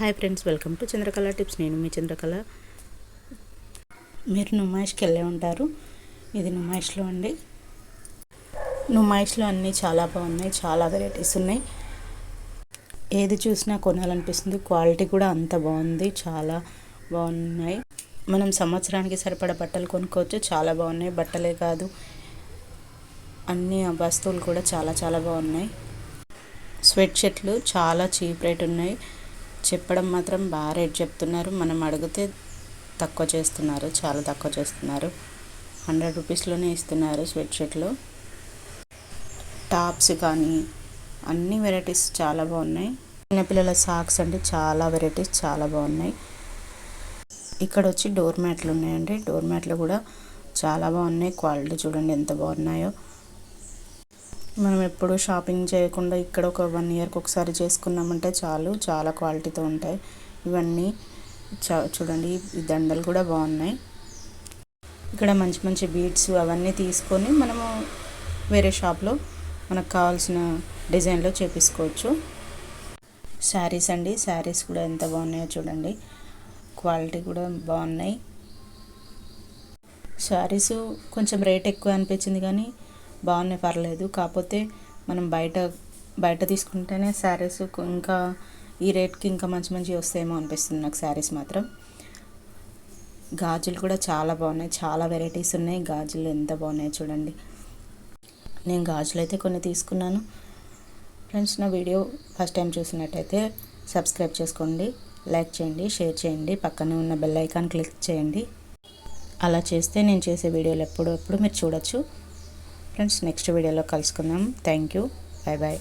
Hi friends welcome to Chandrakala tips నేను మీ చంద్రకళ మీరు నుమాయిష్కి వెళ్ళే ఉంటారు. ఇది నుమాయిష్లో అండి. నుమాయిష్లో అన్నీ చాలా బాగున్నాయి చాలా వెరైటీస్ ఉన్నాయి. ఏది చూసినా కొనాలనిపిస్తుంది. క్వాలిటీ కూడా అంత బాగుంది చాలా బాగున్నాయి. మనం సంవత్సరానికి సరిపడ బట్టలు కొనుక్కోవచ్చు చాలా బాగున్నాయి. బట్టలే కాదు అన్ని వస్తువులు కూడా చాలా చాలా బాగున్నాయి. స్వెట్ షర్ట్లు చాలా చీప్ రేట్ ఉన్నాయి. చెప్పడం మాత్రం బాగా రేట్ చెప్తున్నారు. మనం అడిగితే తక్కువ చేస్తున్నారు. చాలా తక్కువ చేస్తున్నారు. హండ్రెడ్ రూపీస్లోనే ఇస్తున్నారు స్వెట్ షర్ట్లు టాప్స్ కానీ అన్ని వెరైటీస్ చాలా బాగున్నాయి. చిన్నపిల్లల సాక్స్ అంటే చాలా వెరైటీస్ చాలా బాగున్నాయి. ఇక్కడ వచ్చి డోర్ మ్యాట్లు ఉన్నాయండి. డోర్ మ్యాట్లు కూడా చాలా బాగున్నాయి. క్వాలిటీ చూడండి ఎంత బాగున్నాయో. మనం ఎప్పుడు షాపింగ్ చేయకుండా ఇక్కడ ఒక వన్ ఇయర్కి ఒకసారి చేసుకున్నామంటే చాలు. చాలా క్వాలిటీతో ఉంటాయి. ఇవన్నీ చా చూడండి. ఈ దండలు కూడా బాగున్నాయి. ఇక్కడ మంచి మంచి బీడ్స్ అవన్నీ తీసుకొని మనము వేరే షాప్లో మనకు కావాల్సిన డిజైన్లో చేపించుకోవచ్చు శారీస్ అండి. శారీస్ కూడా ఎంత బాగున్నాయో చూడండి. క్వాలిటీ కూడా బాగున్నాయి. శారీస్ కొంచెం రేట్ ఎక్కువ అనిపించింది కానీ బాగున్నాయి పర్లేదు. కాకపోతే మనం బయట బయట తీసుకుంటేనే శారీస్ ఇంకా ఈ రేట్కి ఇంకా మంచి మంచి వస్తాయేమో అనిపిస్తుంది నాకు శారీస్ మాత్రం. గాజులు కూడా చాలా బాగున్నాయి. చాలా వెరైటీస్ ఉన్నాయి. గాజులు ఎంత బాగున్నాయి చూడండి. నేను గాజులు అయితే కొన్ని తీసుకున్నాను. ఫ్రెండ్స్ నా వీడియో ఫస్ట్ టైం చూసినట్టయితే సబ్స్క్రైబ్ చేసుకోండి లైక్ చేయండి షేర్ చేయండి పక్కనే ఉన్న బెల్ ఐకాన్ క్లిక్ చేయండి. అలా చేస్తే నేను చేసే వీడియోలు ఎప్పుడప్పుడు మీరు చూడొచ్చు. ఫ్రెండ్స్ నెక్స్ట్ వీడియోలో కలుసుకుందాం. Thank you bye bye